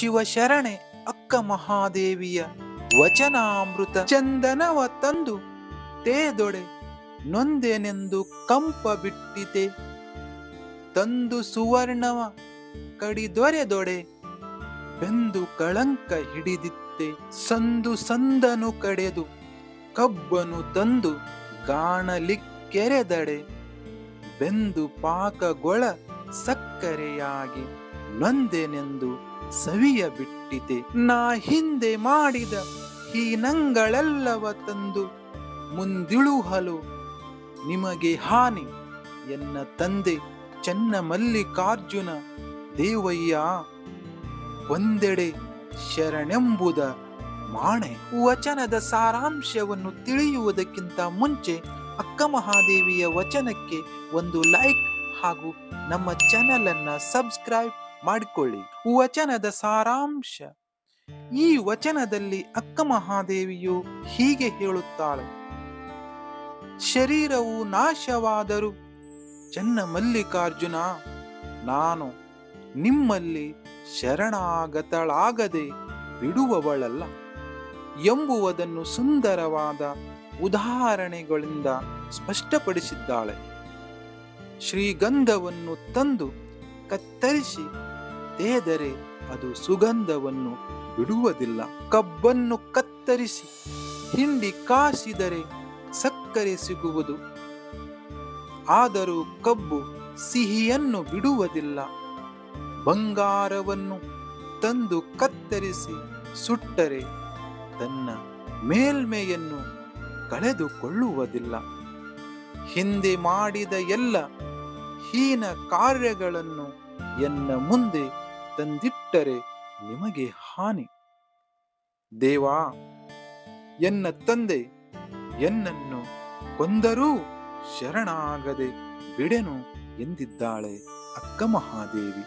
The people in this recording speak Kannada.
ಶಿವಶರಣೆ ಅಕ್ಕ ಮಹಾದೇವಿಯ ವಚನಾಮೃತ ಚಂದನವ ತಂದು ತೇದೊಡೆ ನೊಂದೆನೆಂದು ಕಂಪ ಬಿಟ್ಟಿತೆ. ತಂದು ಸುವರ್ಣವ ಕಡಿದೊರೆದೊಡೆ ಬೆಂದು ಕಳಂಕ ಹಿಡಿದಿತ್ತೆ. ಸಂದು ಸಂದನು ಕಡೆದು ಕಬ್ಬನು ತಂದು ಗಾಣಲಿಕ್ಕೆರೆದಡೆ ಬೆಂದು ಪಾಕಗೊಳ ಸಕ್ಕರೆಯಾಗಿ ನೊಂದೆನೆಂದು ಸವಿಯ ಬಿಟ್ಟಿದೆ ನಾ ಹಿಂದೆ ಮಾಡಿದ ಹೀನಂಗಳೆಲ್ಲವ ತಂದು ಮುಂದಿಳುಹಲು ನಿಮಗೆ ಹಾನಿ ಎನ್ನ ತಂದೆ ಚೆನ್ನ ಮಲ್ಲಿಕಾರ್ಜುನ ದೇವಯ್ಯ. ಒಂದೆಡೆ ಶರಣೆಂಬುದ ಮಾಣೆ ವಚನದ ಸಾರಾಂಶವನ್ನು ತಿಳಿಯುವುದಕ್ಕಿಂತ ಮುಂಚೆ ಅಕ್ಕ ಮಹಾದೇವಿಯ ವಚನಕ್ಕೆ ಒಂದು ಲೈಕ್ ಹಾಗೂ ನಮ್ಮ ಚಾನೆಲ್ ಅನ್ನ ಸಬ್ಸ್ಕ್ರೈಬ್ ಮಾಡಿಕೊಳ್ಳಿ. ವಚನದ ಸಾರಾಂಶ. ಈ ವಚನದಲ್ಲಿ ಅಕ್ಕ ಮಹಾದೇವಿಯು ಹೀಗೆ ಹೇಳುತ್ತಾಳೆ. ಶರೀರವು ನಾಶವಾದರೂ, ಚೆನ್ನ ಮಲ್ಲಿಕಾರ್ಜುನ, ನಾನು ನಿಮ್ಮಲ್ಲಿ ಶರಣಾಗತಳಾಗದೆ ಬಿಡುವವಳಲ್ಲ. ಎಂಬುವುದನ್ನು ಸುಂದರವಾದ ಉದಾಹರಣೆಗಳಿಂದ ಸ್ಪಷ್ಟಪಡಿಸಿದ್ದಾಳೆ. ಶ್ರೀಗಂಧವನ್ನು ತಂದು ಕತ್ತರಿಸಿ ತೇದರೆ ಅದು ಸುಗಂಧವನ್ನು ಬಿಡುವುದಿಲ್ಲ. ಕಬ್ಬನ್ನು ಕತ್ತರಿಸಿ, ಹಿಂಡಿ ಕಾಸಿದರೆ ಸಕ್ಕರೆ ಸಿಗುವುದು. ಆದರೂ ಕಬ್ಬು ಸಿಹಿಯನ್ನು ಬಿಡುವುದಿಲ್ಲ. ಬಂಗಾರವನ್ನು ತಂದು ಕತ್ತರಿಸಿ ಸುಟ್ಟರೆ ತನ್ನ ಮೇಲ್ಮೆಯನ್ನು ಕಳೆದುಕೊಳ್ಳುವುದಿಲ್ಲ. ಹಿಂದೆ ಮಾಡಿದ ಎಲ್ಲ ಹೀನ ಕಾರ್ಯಗಳನ್ನು ಎನ್ನ ಮುಂದೆ ತಂದಿಟ್ಟರೆ ನಿಮಗೆ ಹಾನಿ. ದೇವಾ, ಎನ್ನ ತಂದೆ ಎನ್ನನ್ನು ಕೊಂದರೂ ಶರಣಾಗದೆ ಬಿಡೆನು ಎಂದಿದ್ದಾಳೆ ಅಕ್ಕ ಮಹಾದೇವಿ.